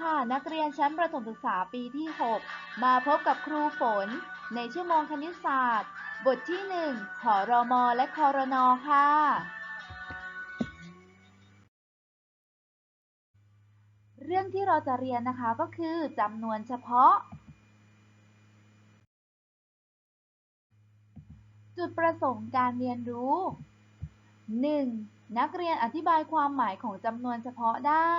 ค่ะ นักเรียนชั้นประถมศึกษาปีที่ 6 มาพบกับครูฝน ในชั่วโมงคณิตศาสตร์ บทที่ 1 ขอรมและคอรนอค่ะ เรื่องที่เราจะเรียนนะคะก็คือจำนวนเฉพาะ จุดประสงค์การเรียนรู้ 1. นักเรียนอธิบายความหมายของจำนวนเฉพาะได้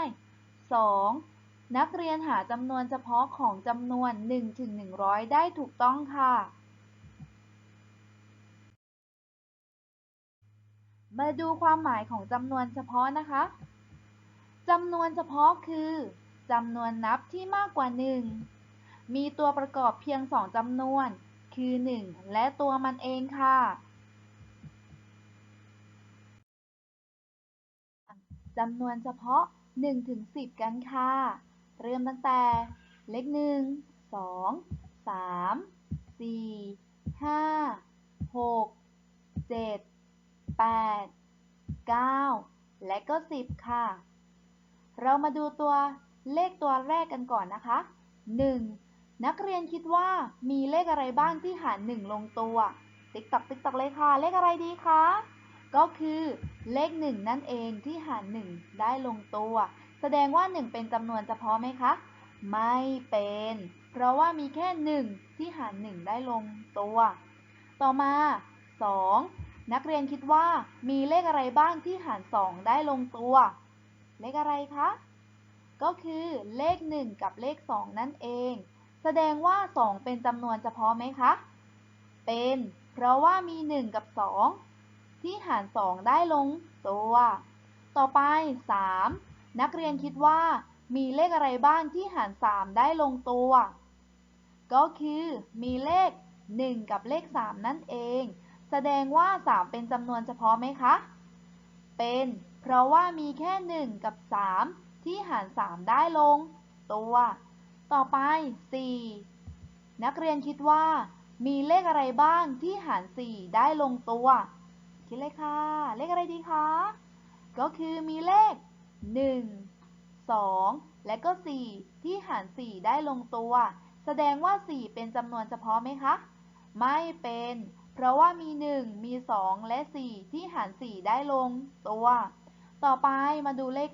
2. นักเรียนหาจำนวนเฉพาะของจำนวน 1 ถึง 100 ได้ถูกต้องค่ะ มาดูความหมายของจำนวนเฉพาะนะคะ จำนวนเฉพาะคือจำนวนนับที่มากกว่า 1 มีตัวประกอบเพียง 2จำนวน คือ 1 และตัวมันเองค่ะจำนวนเฉพาะ1ถึง10 กันค่ะ เริ่มตั้งแต่เลข1 2 3 4 5 6 7 8 9แปดเก้าและก็10ค่ะ เรามาดูตัวเลขตัวแรกกันก่อนนะคะ 1. นักเรียนคิดว่ามีเลขอะไรบ้างที่หาร 1 ลงตัว ติ๊กตักติ๊กตักเลยค่ะ เลขอะไรดีคะ ก็คือเลข 1 นั่นเองที่หาร 1 ได้ลงตัว แสดงว่า 1 เป็นจำนวนเฉพาะไหมคะ ไม่เป็น เพราะว่ามีแค่ 1 ที่หาร 1 ได้ลงตัว ต่อมา 2. นักเรียนคิดว่ามีเลขอะไรบ้างที่หาร 2 ได้ลงตัว เลขอะไรคะ ก็คือเลข 1 กับเลข 2 นั่นเอง แสดงว่า 2 เป็นจำนวนเฉพาะไหมคะ เป็น เพราะว่ามี 1 กับ 2 ที่หาร 2 ได้ลงตัว ต่อไป 3. นักเรียนคิดว่ามีเลขอะไรบ้างที่หาร 3 ได้ลงตัว ก็คือมีเลข 1 กับเลข 3 นั่นเอง แสดงว่า 3 เป็นจำนวนเฉพาะไหมคะ เป็น เพราะว่ามีแค่ 1 กับ 3 ที่หาร 3 ได้ลง ตัว ต่อไป 4. นักเรียนคิดว่า มีเลขอะไรบ้างที่หาร 4 ได้ลงตัว คิดเลยค่ะ เลขอะไรดีคะ ก็คือมีเลข 1 2 และก็ 4 ที่หาร 4 ได้ลงตัว แสดงว่า 4 เป็นจำนวนเฉพาะไหมคะ ไม่เป็น เพราะว่ามี 1 มี 2 และ 4 ที่หาร 4 ได้ลงตัว ต่อไปมาดูเลข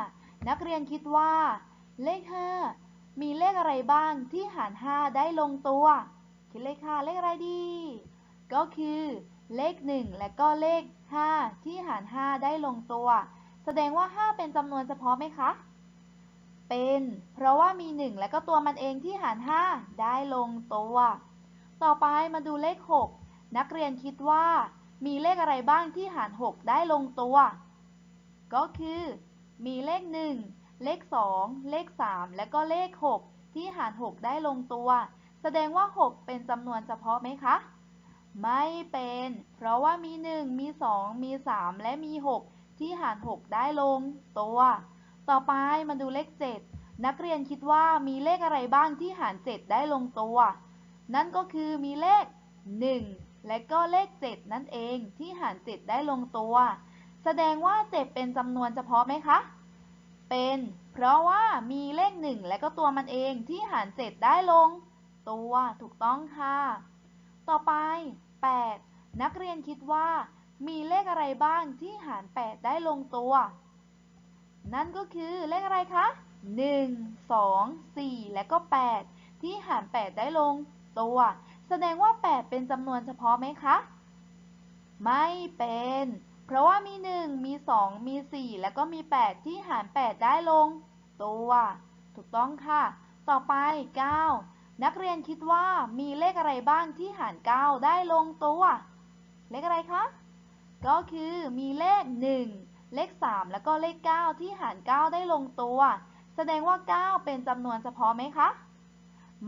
5 นักเรียนคิดว่า เลข 5 มีเลขอะไรบ้างที่หาร 5 ได้ลงตัว คิดเลยค่ะเลขอะไรดี ก็คือ เลข 1 และก็เลข 5 ที่หาร 5 ได้ลงตัว แสดงว่า 5 เป็นจำนวนเฉพาะไหมคะ เป็น เพราะว่ามี 1 และก็ตัวมันเองที่หาร 5 ได้ลงตัว ต่อไปมาดูเลข 6 นักเรียนคิดว่า มีเลขอะไรบ้างที่หาร 6 ได้ลงตัว ก็คือ มีเลข 1 เลข 2 เลข 3 และก็เลข 6 ที่หาร 6 ได้ลงตัว แสดงว่า 6 เป็นจำนวนเฉพาะไหมคะ ไม่เป็น เพราะว่ามี 1 มี 2 มี 3 และมี 6 ที่หาร 6 ได้ลงตัว ต่อไปมาดูเลข 7 นักเรียนคิดว่ามีเลขอะไรบ้างที่หาร 7 ได้ลงตัว นั่นก็คือมีเลข 1 และก็เลข 7 นั่นเองที่หาร 7 ได้ลงตัว แสดงว่า 7 เป็นจำนวนเฉพาะไหมคะ เป็น เพราะว่ามีเลข 1 และก็ตัวมันเองที่หาร 7 ได้ลง ตัวถูกต้องค่ะ ต่อไป 8. นักเรียนคิดว่า มีเลขอะไรบ้างที่หาร 8 ได้ลงตัว นั่นก็คือเลขอะไรคะ 1 2 4 และก็ 8 ที่หาร 8 ได้ลงตัว แสดงว่า 8 เป็นจำนวนเฉพาะไหมคะ ไม่เป็น เพราะว่ามี 1 มี 2 มี 4 แล้วก็มี 8 ที่หาร 8 ได้ลงตัว ถูกต้องค่ะ ต่อไป 9 นักเรียนคิดว่ามีเลขอะไรบ้างที่หาร 9 ได้ลงตัว เลขอะไรคะ ก็คือมีเลข 1 เลข 3 แล้วก็เลข 9 ที่หาร 9 ได้ลงตัว แสดงว่า 9 เป็นจำนวนเฉพาะไหมคะ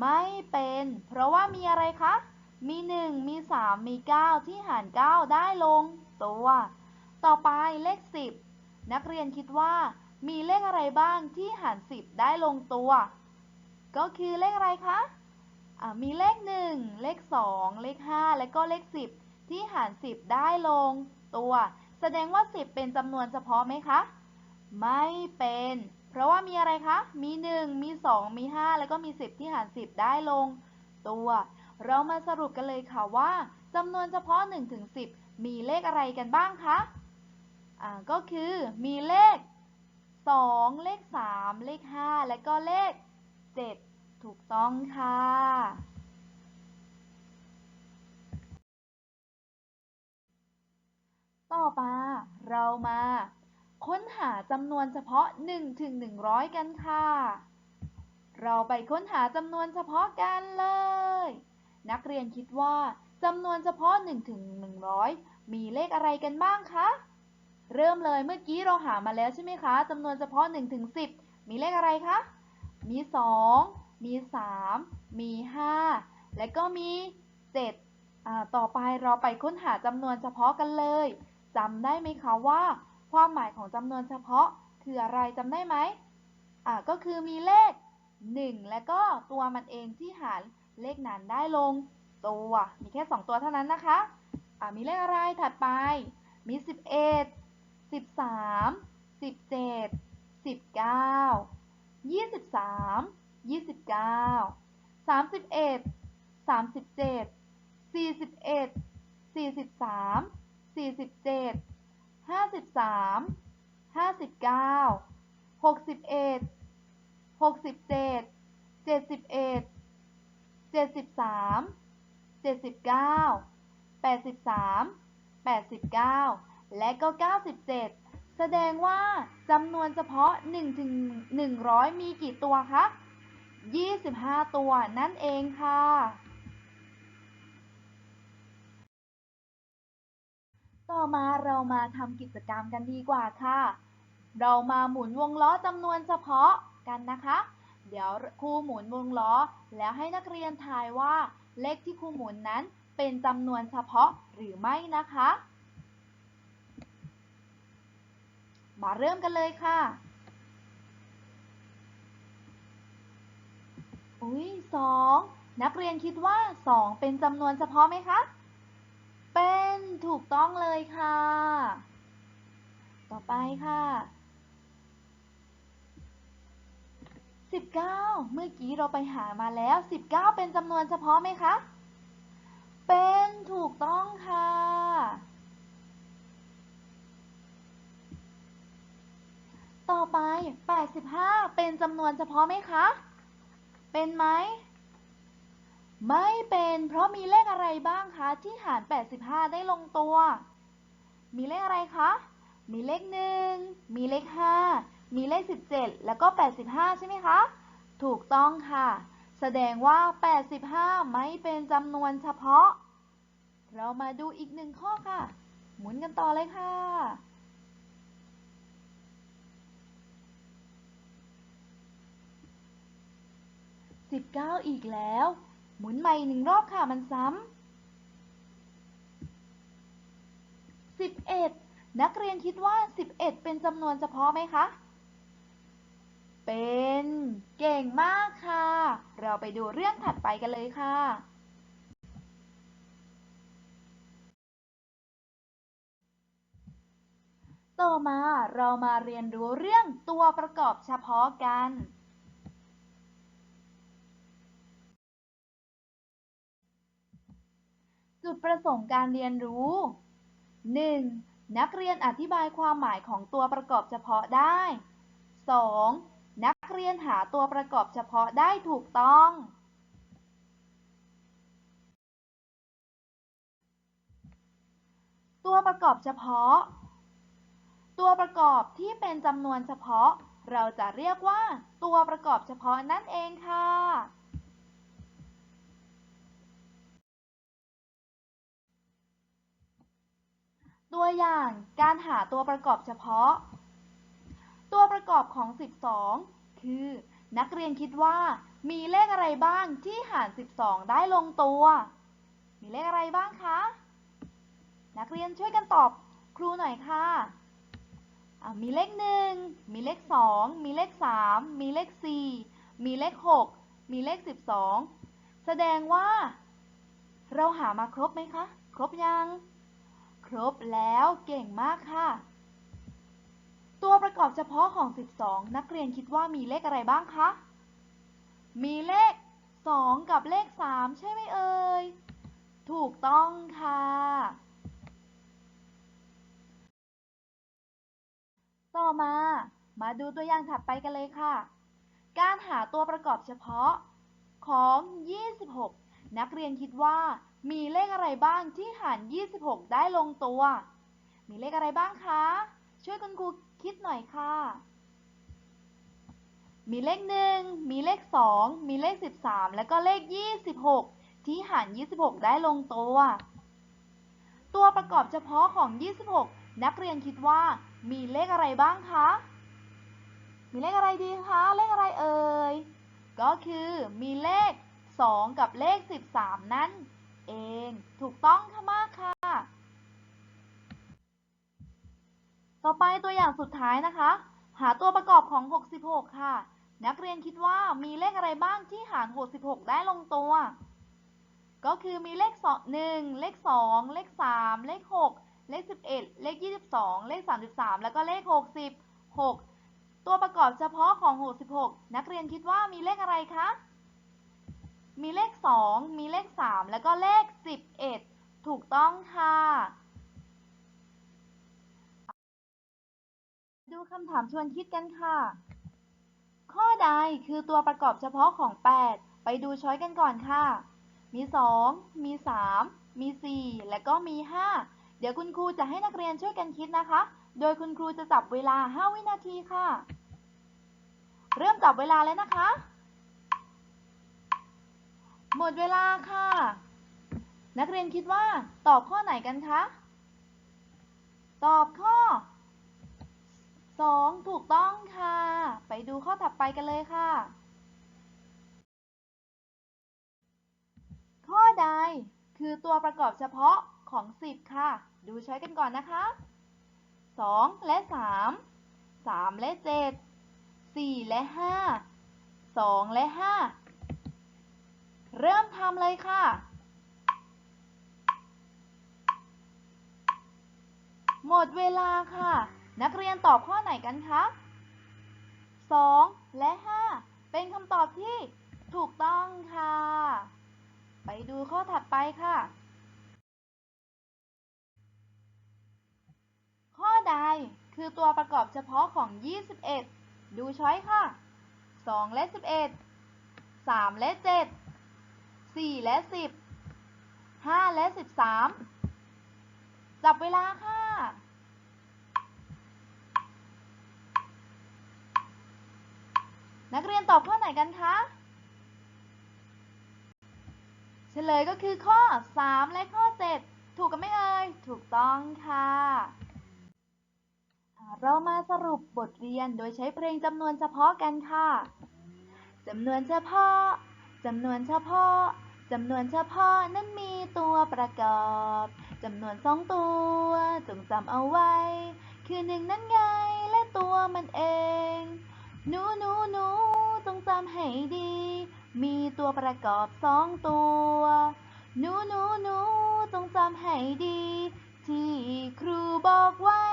ไม่เป็น เพราะว่ามีอะไรคะ มี 1 มี 3 มี 9 ที่หาร 9 ได้ลงตัว ต่อไปเลข 10 นักเรียนคิดว่า มีเลขอะไรบ้างที่หาร 10 ได้ลงตัว ก็คือเลขอะไรคะมีเลข 1 เลข 2 เลข 5 และก็เลข 10 ที่หาร 10 ได้ลง ตัว แสดงว่า 10 เป็นจำนวนเฉพาะไหมคะ ไม่เป็น เพราะว่ามีอะไรคะ มี 1 มี 2 มี 5 แล้วก็มี 10 ที่หาร 10 ได้ลง ตัว เรามาสรุปกันเลยค่ะว่าจำนวนเฉพาะ 1 ถึง 10 มีเลขอะไรกันบ้างคะอ่าก็คือมีเลข 2 เลข 3 เลข 5 และก็เลข 7 ถูกต้องค่ะ ต่อมาเรามา ค้นหาจำนวนเฉพาะ1ถึง100 กันค่ะ เราไปค้นหาจำนวนเฉพาะกันเลย นักเรียนคิดว่าจำนวนเฉพาะ1ถึง100 มีเลขอะไรกันบ้างคะ เริ่มเลยเมื่อกี้เราหามาแล้วใช่ไหมคะจำนวนเฉพาะ1ถึง10 มีเลขอะไรคะ มี 2 มี 3 มี 5 และก็มี7อ่าต่อไปเราไปค้นหาจำนวนเฉพาะกันเลย จำได้ไหมคะว่า ความหมายของจำนวนเฉพาะคืออะไรจำได้ไหมอ่าก็คือมีเลข 1 และก็ตัวมันเองที่หารเลขนั้นได้ลงตัวมีแค่ 2 ตัวเท่านั้นนะคะอ่ามีเลขอะไรถัดไป มี 11 13 17 19 23 29 31 37 41 43 47 53 59 61 67 71 73 79 83 89และก็97แสดงว่าจำนวนเฉพาะ1ถึง100 มีกี่ตัวคะ 25 ตัวนั่นเองค่ะ ต่อมาเรามาทำกิจกรรมกันดีกว่าค่ะ เรามาหมุนวงล้อจำนวนเฉพาะกันนะคะ เดี๋ยวครูหมุนวงล้อ แล้วให้นักเรียนทายว่า เลขที่ครูหมุนนั้นเป็นจำนวนเฉพาะหรือไม่นะคะ มาเริ่มกันเลยค่ะ อุ้ยสองนักเรียนคิดว่า 2 เป็นจำนวนเฉพาะไหมคะ เป็น ถูกต้องเลยค่ะ ต่อไปค่ะ 19 เมื่อกี้เราไปหามาแล้ว 19 เป็นจำนวนเฉพาะไหมคะ เป็นถูกต้องค่ะ ต่อไป 85 เป็นจำนวนเฉพาะไหมคะ เป็นไหม ไม่เป็นเพราะมีเลขอะไรบ้างคะที่หาร 85 ได้ลงตัว มีเลขอะไรคะ มีเลข 1 มีเลข 5 มีเลข 17 แล้วก็ 85 ใช่ไหมคะ ถูกต้องค่ะ แสดงว่า 85 ไม่เป็นจำนวนเฉพาะ เรามาดูอีกหนึ่งข้อค่ะ หมุนกันต่อเลยค่ะ19 อีกแล้ว หมุนใหม่หนึ่งรอบค่ะ มันซ้ำ11นักเรียนคิดว่า11เป็นจำนวนเฉพาะไหมคะ เป็น เก่งมากค่ะ เราไปดูเรื่องถัดไปกันเลยค่ะต่อมาเรามาเรียนรู้เรื่องตัวประกอบเฉพาะกัน จุดประสงค์การเรียนรู้ 1. นักเรียนอธิบายความหมายของตัวประกอบเฉพาะได้ 2. นักเรียนหาตัวประกอบเฉพาะได้ถูกต้อง ตัวประกอบเฉพาะ ตัวประกอบที่เป็นจำนวนเฉพาะ เราจะเรียกว่าตัวประกอบเฉพาะนั่นเองค่ะ ตัวอย่างการหาตัวประกอบเฉพาะ ตัวประกอบของ 12 คือ นักเรียนคิดว่ามีเลขอะไรบ้างที่หาร 12 ได้ลงตัว มีเลขอะไรบ้างคะ นักเรียนช่วยกันตอบครูหน่อยค่ะอะมีเลข 1 มีเลข 2 มีเลข 3 มีเลข 4 มีเลข 6 มีเลข 12 แสดงว่า เราหามาครบไหมคะ ครบยัง ครบแล้วเก่งมากค่ะ ตัวประกอบเฉพาะของ 12 นักเรียนคิดว่ามีเลขอะไรบ้างคะ มีเลข 2 กับเลข 3 ใช่ไหมเอ่ย ถูกต้องค่ะ ต่อมา มาดูตัวอย่างถัดไปกันเลยค่ะ การหาตัวประกอบเฉพาะของ 26 นักเรียนคิดว่า มีเลขอะไรบ้างที่หาร 26 ได้ลงตัว มีเลขอะไรบ้างคะ ช่วยคุณครูคิดหน่อยค่ะ มีเลข1มีเลข2มีเลข 13 แล้วก็เลข 26 ที่หาร 26 ได้ลงตัว ตัวประกอบเฉพาะของ 26 นักเรียนคิดว่า มีเลขอะไรบ้างคะ มีเลขอะไรดีคะ เลขอะไรเอ่ย ก็คือมีเลข 2 กับเลข 13 นั่น เอง ถูกต้องค่ะมากค่ะ ต่อไปตัวอย่างสุดท้ายนะคะ หาตัวประกอบของ 66 ค่ะ นักเรียนคิดว่ามีเลขอะไรบ้างที่หาร 66 ได้ลงตัว ก็คือมีเลข1เลข 2 เลข 3 เลข 6 เลข 11 เลข 22 เลข 33 แล้วก็เลข 66 ตัวประกอบเฉพาะของ 66 นักเรียนคิดว่ามีเลขอะไรคะ มีเลข 2 มีเลข 3 แล้วก็เลข 11 ถูกต้องค่ะ ดูคำถามชวนคิดกันค่ะ ข้อใดคือตัวประกอบเฉพาะของ 8 ไปดูช้อยกันก่อนค่ะ มี 2 มี 3 มี 4 และก็มี 5 เดี๋ยวคุณครูจะให้นักเรียนช่วยกันคิดนะคะ โดยคุณครูจะจับเวลา 5 วินาทีค่ะ เริ่มจับเวลาเลยนะคะ หมดเวลาค่ะ นักเรียนคิดว่าตอบข้อไหนกันคะ ตอบข้อ 2 ถูกต้องค่ะ ไปดูข้อถัดไปกันเลยค่ะ ข้อใดคือตัวประกอบเฉพาะของ 10 ค่ะ ดูใช้กันก่อนนะคะ 2 และ 3 3 และ 7 4 และ 5 2 และ 5 เริ่มทำเลยค่ะ หมดเวลาค่ะ นักเรียนตอบข้อไหนกันคะ 2 และ 5 เป็นคำตอบที่ถูกต้องค่ะ ไปดูข้อถัดไปค่ะ ข้อใดคือตัวประกอบเฉพาะของ 21 ดูช้อยค่ะ 2 และ 11 3 และ 7 4และ10 5และ13จับเวลาค่ะ นักเรียนตอบข้อไหนกันคะเฉลยก็คือข้อ 3 และข้อ 7 ถูกกันไหมเอ่ย ถูกต้องค่ะ เรามาสรุปบทเรียนโดยใช้เพลงจำนวนเฉพาะกันค่ะ จำนวนเฉพาะ จำนวนเฉพาะจำนวนเฉพาะนั้นมีตัวประกอบจำนวนสองตัว จงจำเอาไว้ คือหนึ่งนั้นไงและตัวมันเอง หนูหนูหนูจงจำให้ดี มีตัวประกอบสองตัว หนูหนูหนูจงจำให้ดี ที่ครูบอกไว้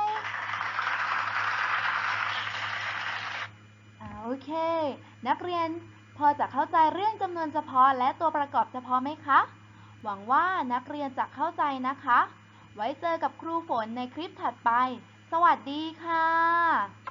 อาโอเค นักเรียน พอจะเข้าใจเรื่องจำนวนเฉพาะและตัวประกอบเฉพาะไหมคะ หวังว่านักเรียนจะเข้าใจนะคะ ไว้เจอกับครูฝนในคลิปถัดไป สวัสดีค่ะ